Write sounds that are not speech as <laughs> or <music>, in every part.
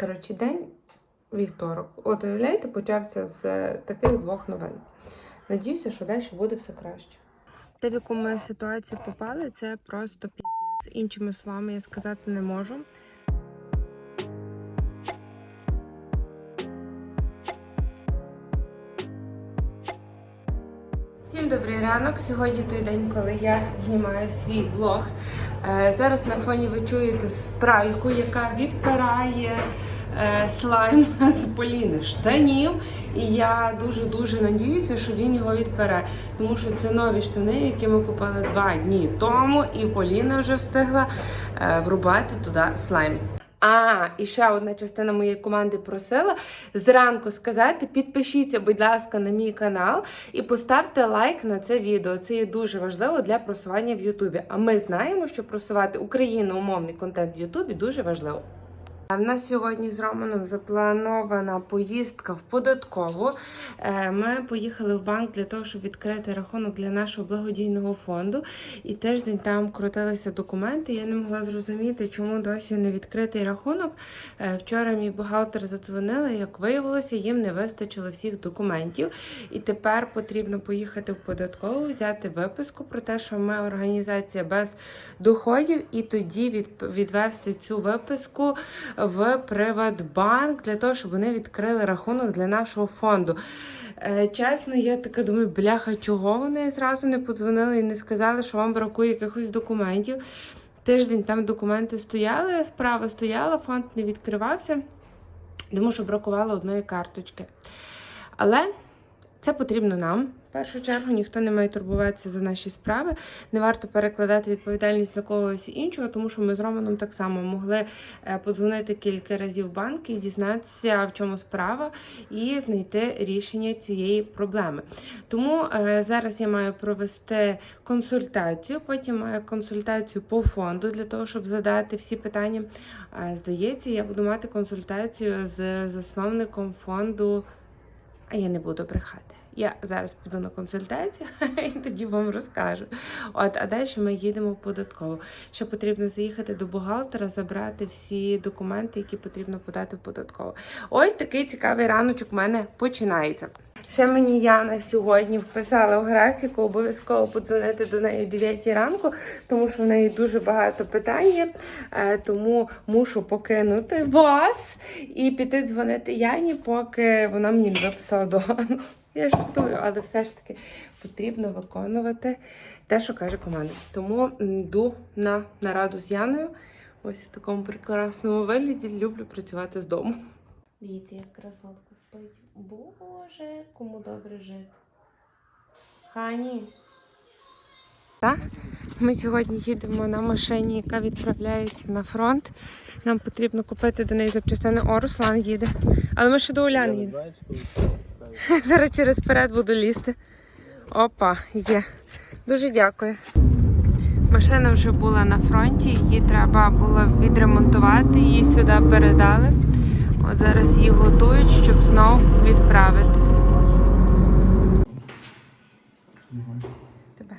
Коротше, день вівторок. От уявляєте, почався з е, таких двох новин. Надіюся, що далі буде все краще. Те, в яку ми ситуацію попали, це просто піздець. Іншими словами я сказати не можу. Добрий ранок. Сьогодні той день, коли я знімаю свій влог. Е, Зараз на фоні ви чуєте спральку, яка відпирає е, слайм <laughs> з Поліни штанів. І я дуже-дуже надіюся, що він його відпере. Тому що це нові штани, які ми купили два дні тому, і Поліна вже встигла е, врубати туди слайм. А, і ще одна частина моєї команди просила зранку сказати: підпишіться, будь ласка, на мій канал і поставте лайк на це відео. Це є дуже важливо для просування в Ютубі. А ми знаємо, що просувати україномовний контент в Ютубі дуже важливо. В нас сьогодні з Романом запланована поїздка в податкову. Е, Ми поїхали в банк для того, щоб відкрити рахунок для нашого благодійного фонду. І тиждень там крутилися документи. Я не могла зрозуміти, чому досі не відкритий рахунок. Е, Вчора мій бухгалтер задзвонила, як виявилося, їм не вистачило всіх документів. І тепер потрібно поїхати в податкову, взяти виписку про те, що ми організація без доходів, і тоді відвести цю виписку в Приватбанк для того, щоб вони відкрили рахунок для нашого фонду. Е, Чесно, я така думаю, бляха, чого вони зразу не подзвонили і не сказали, що вам бракує якихось документів. Тиждень там документи стояли, справа стояла, фонд не відкривався, тому що бракувало одної карточки. Але це потрібно нам. Першу чергу ніхто не має турбуватися за наші справи. Не варто перекладати відповідальність на когось іншого, тому що ми з Романом так само могли е, подзвонити кілька разів в банк і дізнатися, в чому справа, і знайти рішення цієї проблеми. Тому е, зараз я маю провести консультацію, потім маю консультацію по фонду для того, щоб задати всі питання. Здається, я буду мати консультацію з засновником фонду. А я не буду брехати. Я зараз піду на консультацію <laughs> і тоді вам розкажу. От, а далі ми їдемо в податкову. Ще потрібно заїхати до бухгалтера, забрати всі документи, які потрібно подати в податкову. Ось такий цікавий раночок у мене починається. Ще мені Яна сьогодні вписала в графіку, обов'язково подзвонити до неї о 9 ранку, тому що в неї дуже багато питань є. Е, Тому мушу покинути вас і піти дзвонити Яні, поки вона мені не виписала догану. Я жартую, але все ж таки потрібно виконувати те, що каже команда. Тому йду на нараду з Яною. Ось в такому прекрасному вигляді люблю працювати з дому. Дивіться, як красотка спить. Боже, кому добре жити. Хані. Так, ми сьогодні їдемо на машині, яка відправляється на фронт. Нам потрібно купити до неї запчастини. О, Руслан їде. Але ми ще до Уляни їдемо. <laughs> Зараз через перед буду лізти. Опа, є. Дуже дякую. Машина вже була на фронті, її треба було відремонтувати, її сюди передали. От зараз її готують, щоб знову відправити. Тебе.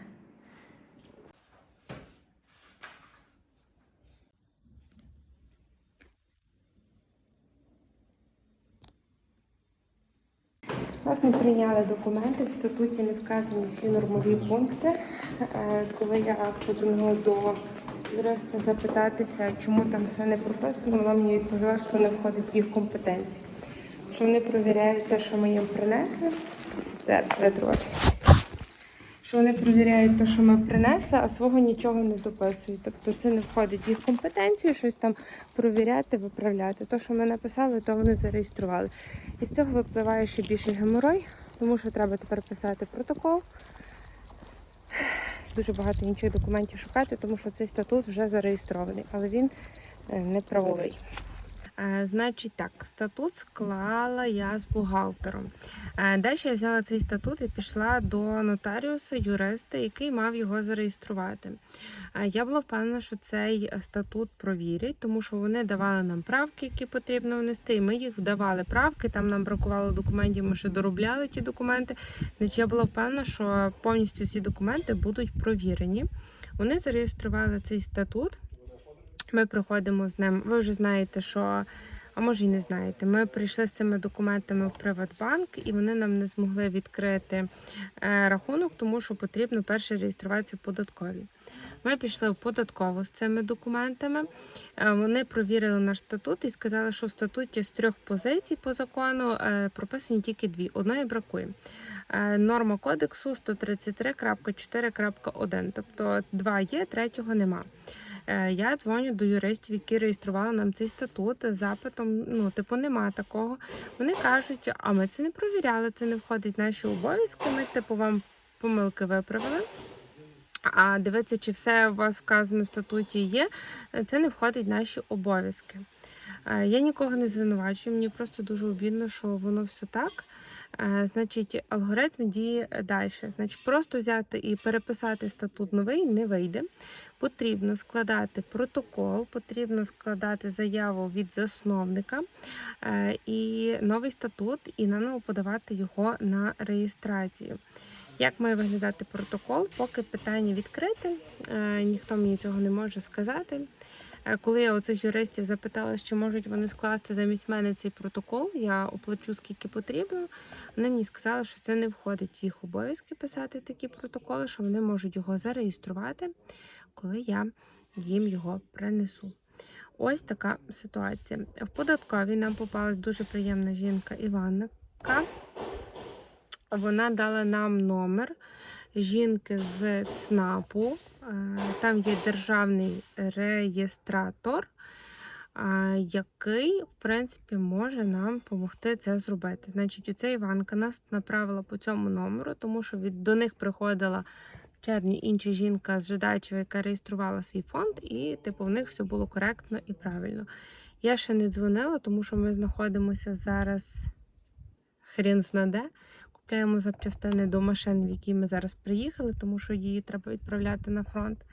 Нас не прийняли документи, в статуті не вказані всі нормові пункти. Е, Коли я подзвонила до юриста запитатися, чому там все не прописано, вона мені відповіла, що не входить в їх компетенції. Що вони перевіряють те, що ми їм принесли. Зараз витру вас. Що вони перевіряють те, що ми принесли, а свого нічого не дописують. Тобто це не входить в їх компетенцію, щось там провіряти, виправляти. То, що ми написали, то вони зареєстрували. І з цього випливає ще більший геморой, тому що треба тепер писати протокол. Дуже багато інших документів шукати, тому що цей статут вже зареєстрований, але він е, не правовий. Значить так, статут склала я з бухгалтером. Е, Далі я взяла цей статут і пішла до нотаріуса, юриста, який мав його зареєструвати. Е, Я була впевнена, що цей статут провірять, тому що вони давали нам правки, які потрібно внести, і ми їх вдавали правки. Там нам бракувало документів, ми ще доробляли ті документи. Значить, я була впевнена, що повністю ці документи будуть провірені. Вони зареєстрували цей статут. Ми приходимо з ним. Ви вже знаєте, що А може і не знаєте, ми прийшли з цими документами в Приватбанк і вони нам не змогли відкрити е, рахунок, тому що потрібно перше реєструватися в податковій. Ми пішли в податкову з цими документами. Е, Вони провірили наш статут і сказали, що в статуті з трьох позицій по закону е, прописані тільки дві. Одної бракує. Норма кодексу 133.4.1. Тобто два є, третього нема. Е, Я дзвоню до юристів, які реєстрували нам цей статут з запитом. Ну, типу, нема такого. Вони кажуть, а ми це не провіряли, це не входить в наші обов'язки. Ми, типу, вам помилки виправили. А дивитися, чи все у вас вказано в статуті є, е, це не входить в наші обов'язки. Е, Я нікого не звинувачую, мені просто дуже обідно, що воно все так. Е, Значить, алгоритм діє далі. Значить, просто взяти і переписати статут новий не вийде. Потрібно складати протокол, потрібно складати заяву від засновника е, і новий статут, і наново подавати його на реєстрацію. Як має виглядати протокол, поки питання відкрите, е, ніхто мені цього не може сказати. Е, Коли я у цих юристів запитала, чи можуть вони скласти замість мене цей протокол, я оплачу скільки потрібно. Вони мені сказали, що це не входить в їх обов'язки писати такі протоколи, що вони можуть його зареєструвати, коли я їм його принесу. Ось така ситуація. В податковій нам попалась дуже приємна жінка Іванка. Вона дала нам номер жінки з ЦНАПу. Е, Там є державний реєстратор, е, який, в принципі, може нам допомогти це зробити. Значить, оця Іванка нас направила по цьому номеру, тому що від, до них приходила в червні інша жінка з Жидачева, яка реєструвала свій фонд, і типу в них все було коректно і правильно. Я ще не дзвонила, тому що ми знаходимося зараз хрін знаде. Купляємо запчастини до машин, в які ми зараз приїхали, тому що її треба відправляти на фронт.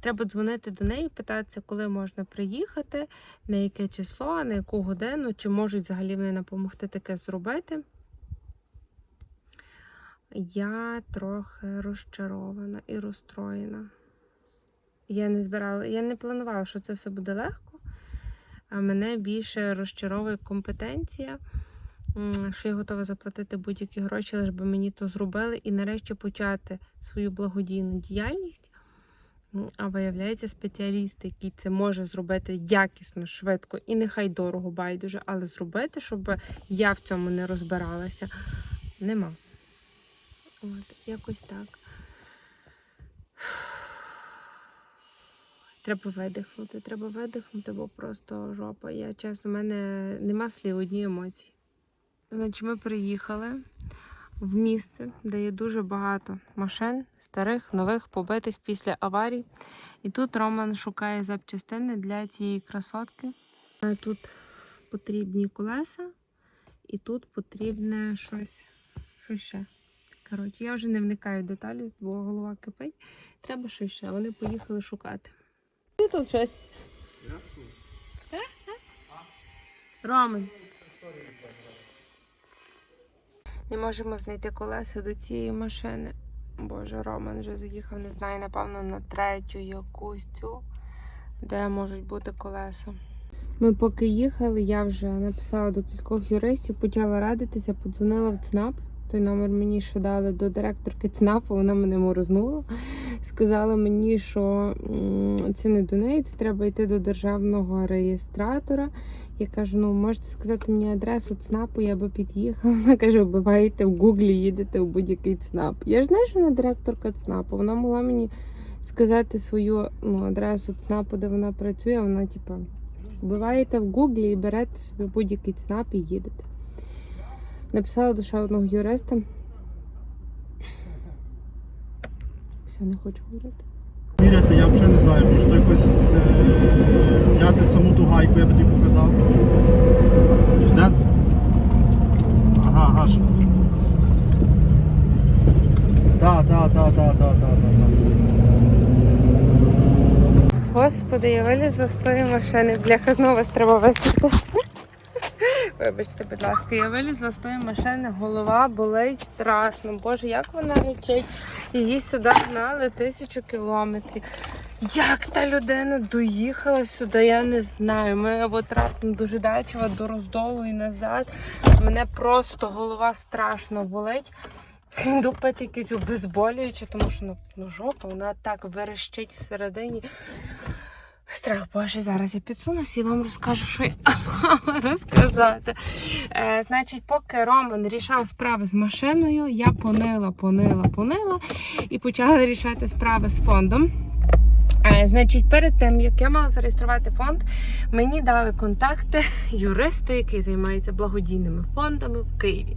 Треба дзвонити до неї, питатися, коли можна приїхати, на яке число, на яку годину, чи можуть взагалі вони допомогти таке зробити. Я трохи розчарована і розстроєна. Я не збирала, я не планувала, що це все буде легко, а мене більше розчаровує компетенція що я готова заплатити будь-які гроші, лише би мені то зробили, і нарешті почати свою благодійну діяльність. А виявляється, спеціаліст, який це може зробити якісно, швидко і нехай дорого байдуже, але зробити, щоб я в цьому не розбиралася, нема. От, якось так. Треба видихнути, треба видихнути, бо просто жопа. Я чесно, в мене нема слів, одні емоції. Значить, ми приїхали в місце, де є дуже багато машин, старих, нових, побитих після аварій. І тут Роман шукає запчастини для цієї красотки. Тут потрібні колеса, і тут потрібне щось, що ще. Коротше, я вже не вникаю в деталі, бо голова кипить. Треба щось ще. Вони поїхали шукати. І тут щось. Е? Е? Роман. Не можемо знайти колеса до цієї машини. Боже, Роман вже заїхав, не знаю, напевно, на третю якусь цю, де можуть бути колеса. Ми поки їхали, я вже написала до кількох юристів, почала радитися, подзвонила в ЦНАП. Той номер мені ще дали до директорки ЦНАПу, вона мене морознула. Сказала мені, що це не до неї, це треба йти до державного реєстратора. Я кажу, ну можете сказати мені адресу ЦНАПу, я би під'їхала. <laughs> Вона каже, вбиваєте в гуглі, їдете в будь-який ЦНАП. Я ж знаю, що вона директорка ЦНАПу. Вона могла мені сказати свою ну, адресу ЦНАПу, де вона працює. Вона, типа, вбиваєте в гуглі і берете собі будь-який ЦНАП і їдете. Написала до ще одного юриста. Все, не хочу говорити. Міряти я взагалі не знаю, може то якось е, зняти саму ту гайку, я б тобі показав. Де? Ага, ага. Так, так, так, так, так, так, так. Господи, я вилізла з тої машини. Бляха, знову вас треба висити. Вибачте, будь ласка, я вилізла з тої машини, голова болить страшно. Боже, як вона речить. Її сюди гнали тисячу кілометрів. Як та людина доїхала сюди, я не знаю. Ми от раптом до Жидачева, до роздолу і назад. Мене просто голова страшно болить. Йду пити якісь обезболюючі, тому що ну, ну жопа, вона так верещить всередині. Страх Боже, зараз я підсунусь і вам розкажу, що я мала розказати. Е, значить, поки Роман рішав справи з машиною, я понила, понила, понила і почала рішати справи з фондом. Е, Значить, перед тим, як я мала зареєструвати фонд, мені дали контакти юриста, який займається благодійними фондами в Києві.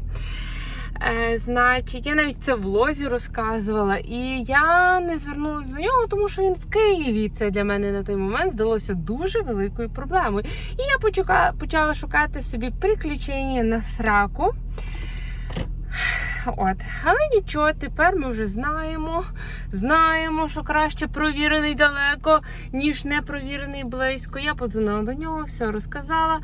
Е, значить, я навіть це в лозі розказувала, і я не звернулася до нього, тому що він в Києві. Це для мене на той момент здалося дуже великою проблемою. І я почала шукати собі приключення на сраку. От, але нічого, тепер ми вже знаємо. Знаємо, що краще провірений далеко, ніж не провірений близько. Я подзвонила до нього, все розказала.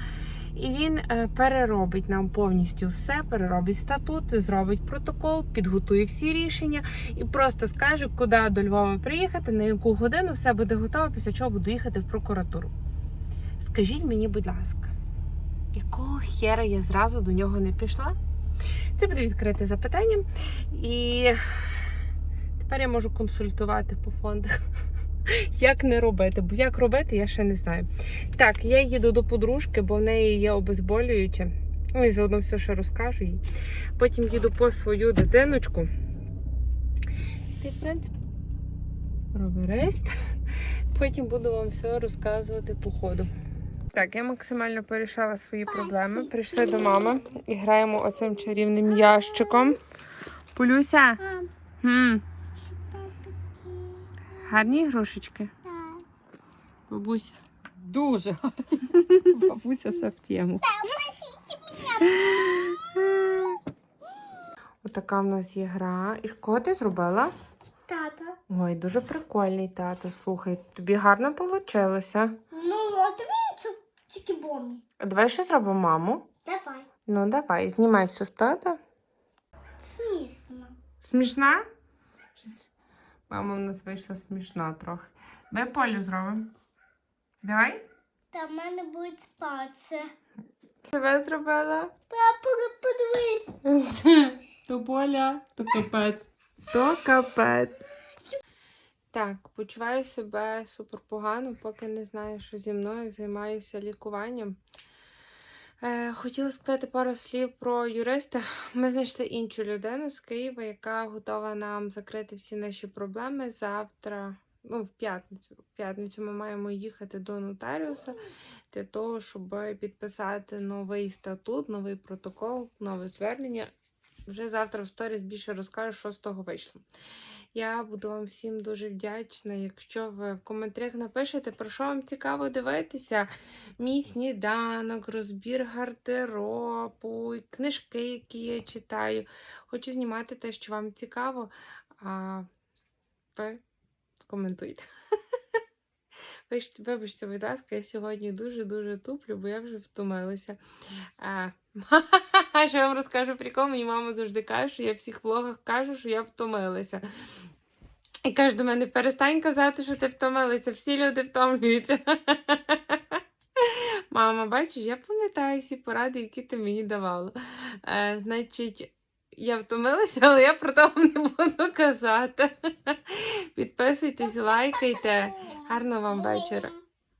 І він е, переробить нам повністю все, переробить статут, зробить протокол, підготує всі рішення і просто скаже, куди до Львова приїхати, на яку годину все буде готово, після чого буду їхати в прокуратуру. Скажіть мені, будь ласка, якого хера я зразу до нього не пішла? Це буде відкрите запитання. І тепер я можу консультувати по фондах. Як не робити? Бо як робити, я ще не знаю. Так, я їду до подружки, бо в неї є обезболююче. Ну і заодно все ще розкажу їй. Потім їду по свою дитиночку. Ти, в принципі, роверист. Потім буду вам все розказувати по ходу. Так, я максимально порішала свої проблеми. Прийшли до мами і граємо оцим чарівним ящиком. Полюся. Хм. Гарні ігрушечки. Бабуся. Дуже. <laughs> Бабуся все в тему. Отака в нас є гра. І кого ти зробила? Тата. Ой, дуже прикольний тато. Слухай, тобі гарно вийшло. Ну, от він тільки бомбі. Давай ще зробимо маму. Давай. Ну, давай, знімай все з тата. Смісно. Смішна? Щось- Мама в нас вийшла смішна трохи. Давай полю зробимо. Давай. Та в мене будуть спатися. Тебе зробила? Папа, подивись. <laughs> То поля, то капець. То капець. Так, почуваю себе супер погано, поки не знаю, що зі мною займаюся лікуванням. Е, хотіла сказати пару слів про юриста. <laughs> Ми знайшли іншу людину з Києва, яка готова нам закрити всі наші проблеми завтра. Ну, в п'ятницю. В п'ятницю ми маємо їхати до нотаріуса для того, щоб підписати новий статут, новий протокол, нове звернення. Вже завтра в сторіс більше розкажу, що з того вийшло. Я буду вам всім дуже вдячна, якщо ви в коментарях напишете, про що вам цікаво дивитися. Мій сніданок, розбір гардеробу, книжки, які я читаю. Хочу знімати те, що вам цікаво, а ви коментуйте. <laughs> Вибачте, будь ласка, я сьогодні дуже-дуже туплю, бо я вже втомилася. <laughs> Я вам розкажу прикол, мені мама завжди каже, що я в всіх влогах кажу, що я втомилася. І каже до мене, перестань казати, що ти втомилася, всі люди втомлюються. <laughs> Мама, бачиш, я пам'ятаю всі поради, які ти мені давала. Е, значить, я втомилася, але я про того вам не буду казати. Підписуйтесь, лайкайте. Гарного вам вечора.